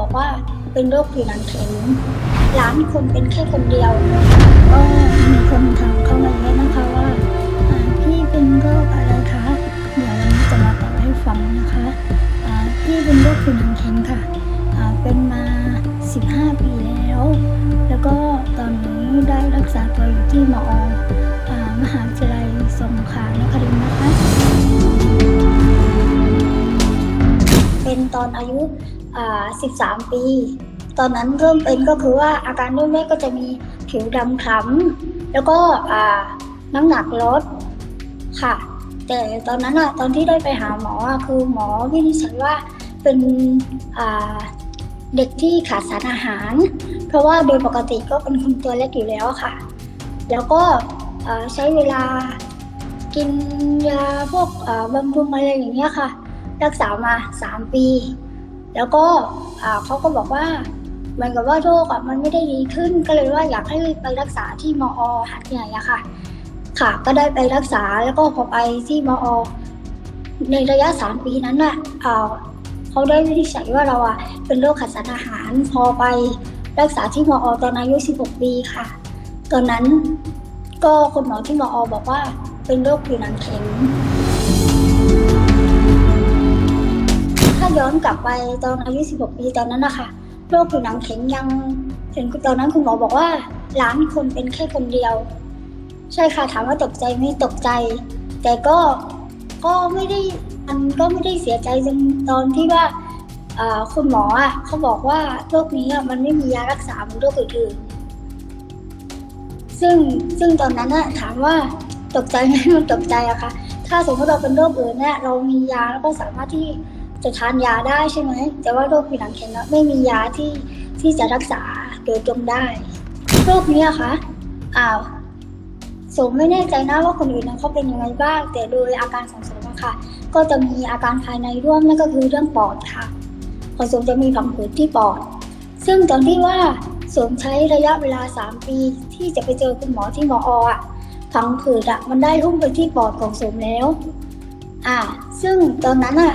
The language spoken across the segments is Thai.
บอกว่าเป็นโรคผิวหนังแข็งล้านคนเป็นแค่คนเดียว ก็มีคนถามเข้ามาเยอะนะคะว่าอ่าพี่เป็นโรคอะไรคะ เดี๋ยววันนี้จะมาตอบให้ฟังนะคะอ่าพี่เป็นโรคผิวหนังแข็งค่ะอ่าเป็นมา 15 ปีแล้ว แล้วก็ตอนนี้ได้รักษาตัวอยู่ที่มออ่ามหาวิทยาลัยสงขลานครินทร์นะคะ เป็นตอนอายุอ่า 13 ปี ตอนนั้นเริ่มเป็นก็คือว่าอาการเริ่มแรกก็จะมีผิวดำคล้ำแล้วก็อ่าน้ำหนักลดค่ะ แต่ตอนนั้นอะตอนที่ได้ไปหาหมอคือหมอวินิจฉัยว่าเป็นอ่าเด็กที่ขาดสารอาหาร เพราะว่าโดยปกติก็เป็นคนตัวเล็กอยู่แล้วค่ะ แล้วก็อ่าใช้เวลากินยาพวกบำรุงอะไรอย่างเงี้ยค่ะ รักษามา 3 ปี แล้วก็เขาก็บอกว่าเหมือนกับว่าโรคอะมันไม่ได้ดีขึ้นก็เลยว่าอยากให้ไปรักษาที่มอหัดใหญ่อะค่ะ ค่ะ ก็ได้ไปรักษาแล้วก็พอไปที่มอ ในระยะ3ปีนั้นน่ะเขาได้วินิจฉัยว่าเราอะเป็นโรคขาดสารอาหารพอไปรักษาที่มอตอนอายุ 16 ปีค่ะ ตอนนั้นก็คุณหมอที่มอบอกว่าเป็นโรคผิวหนังแข็ง ย้อนกลับไปตอนอายุ 16 ปีตอนนั้นนะคะโรคผิวหนังแข็งยังเห็นตอนนั้นคุณหมอบอกว่าล้านคนเป็นแค่คนเดียว ใช่ค่ะถามว่าตกใจไหมตกใจ แต่ก็ก็ไม่ได้มันก็ไม่ได้เสียใจจนตอนที่ว่าคุณหมออะเขาบอกว่าโรคนี้มันไม่มียารักษาเหมือนโรคอื่นๆซึ่งซึ่งตอนนั้นอะถามว่าตกใจไหมมันตกใจอะค่ะถ้าสมมติเราเป็นโรคอื่นเนี่ยเรามียาแล้วก็สามารถที่ จะทานยาได้ใช่ไหม แต่ว่าโรคผิวหนังแข็งอะไม่มียาที่ที่จะรักษาโดยตรงได้ โรคนี้อะคะอ้าวสมไม่แน่ใจนะว่าคนอื่นนะเขาเป็นยังไงบ้าง แต่โดยอาการของสมอะค่ะก็จะมีอาการภายในร่วมนั่นก็คือเรื่องปอดค่ะของสมจะมีผังผืดที่ปอด ซึ่งตอนที่ว่าสมใช้ระยะเวลา 3 ปีที่จะไปเจอคุณหมอที่หมออะผังผืดอะมันได้รุ่มไปที่ปอดของสมแล้ว อ่า ซึ่งตอนนั้นอะ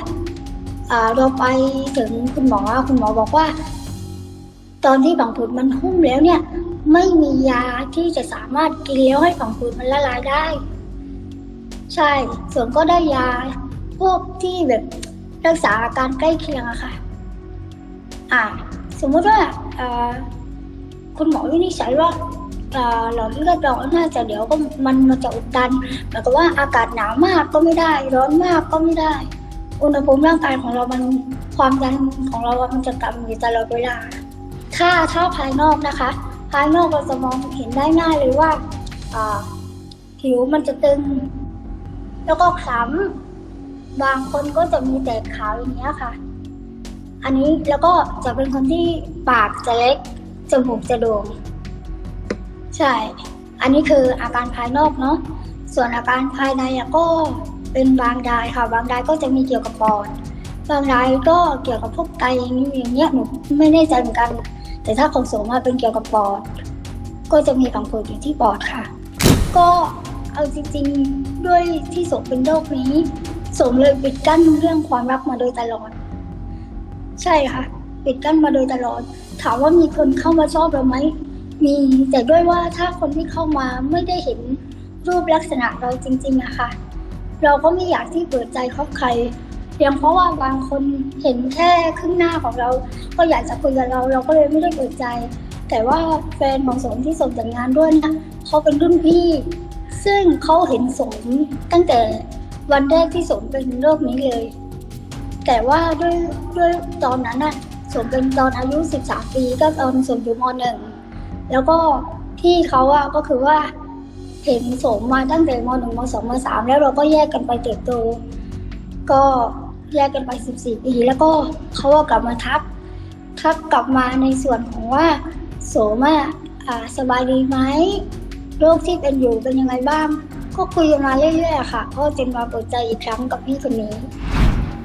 เราไปถึงคุณหมอคุณหมอบอกว่า ตอนที่ผังผืดมันหุ้มแล้วเนี่ย ไม่มียาที่จะสามารถกินแล้วให้ผังผืดมันละลายได้ ใช่ ส่วนก็ได้ยา พวกที่แบบรักษาอาการใกล้เคียงอะค่ะ อ่า สมมติว่าคุณหมอวินิจฉัยว่าอ่าหลอดเลือดเราน่าจะเดี๋ยวก็มันมันจะอุดตันหมายความว่าอากาศหนาวมากก็ไม่ได้ ร้อนมากก็ไม่ได้ อุณหภูมิร่างกายของเรามันความดันของเรามันจะต่ำอยู่ตลอดเวลา ถ้าถ้าภายนอกนะคะ ภายนอกเราจะมองเห็นได้ง่ายเลยว่าผิวมันจะตึง แล้วก็คล้ำบางคนก็จะมีแตกขาวอย่างเงี้ยค่ะ อันนี้แล้วก็จะเป็นคนที่ปากจะเล็กจมูกจะโด่งใช่ อันนี้คืออาการภายนอกเนาะส่วนอาการภายในก็ เป็นบางรายค่ะ บางรายก็จะมีเกี่ยวกับปอดบางรายก็เกี่ยวกับพวกไตอย่างนี้อย่างเงี้ยหนูไม่แน่ใจเหมือนกัน แต่ถ้าของสมมาเป็นเกี่ยวกับปอด ก็จะมีผังผืดอยู่ที่ปอดค่ะ ก็เอาจริงๆด้วยที่สมเป็นโรคนี้สมเลยปิดกั้นเรื่องความรักมาโดยตลอด ใช่ค่ะ ปิดกั้นมาโดยตลอด ถามว่ามีคนเข้ามาชอบเราไหมมีแต่ด้วยว่าถ้าคนที่เข้ามาไม่ได้เห็นรูปลักษณะเราจริงๆอะค่ะ เราก็ไม่อยากที่เปิดใจคบใครเพียงเพราะว่าบางคนเห็นแค่ครึ่งหน้าของเรา ก็อยากจะคุยกับเรา เราก็เลยไม่ได้เปิดใจ แต่ว่าแฟนของสมที่สมแต่งงานด้วยนะเขาเป็นรุ่นพี่ ซึ่งเขาเห็นสมตั้งแต่วันแรกที่สมเป็นโรคนี้เลย แต่ว่าด้วยด้วยตอนนั้นน่ะสมเป็นตอนอายุ 13 ปีก็ตอนสมอยู่มหนึ่งแล้วก็พี่เขาอะก็คือว่า เห็นโสมมาตั้งแต่มหนึ่งมสองมสามแล้วเราก็แยกกันไปเติบโต ก็แยกกันไปสิบสี่ปีแล้วก็เขาก็กลับมาทักทักกลับมาในส่วนของว่าโสมอะอ่าสบายดีไหมโรคที่เป็นอยู่เป็นยังไงบ้าง ก็คุยกันมาเรื่อยๆค่ะ ก็จนมาเปิดใจอีกครั้งกับพี่คนนี้